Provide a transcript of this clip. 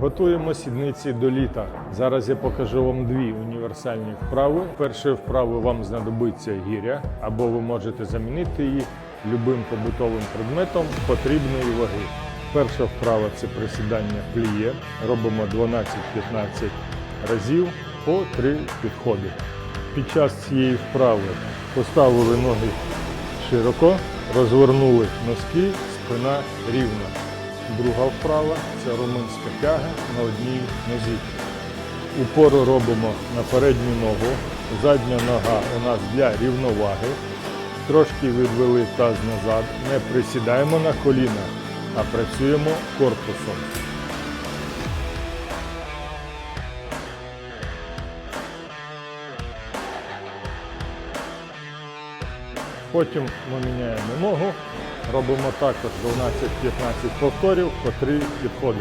Готуємо сідниці до літа. Зараз я покажу вам дві універсальні вправи. Першою вправою вам знадобиться гіря, або ви можете замінити її любим побутовим предметом потрібної ваги. Перша вправа це присідання пліє. Робимо 12-15 разів по 3 підходи. Під час цієї вправи поставили ноги широко, розвернули носки, спина рівна. Друга вправа це румунська тяга на одній нозі. Упору робимо на передню ногу. Задня нога у нас для рівноваги. Трошки відвели таз назад. Не присідаємо на коліна, а працюємо корпусом. Потім ми міняємо ногу, робимо також 12-15 повторів по 3 підходи.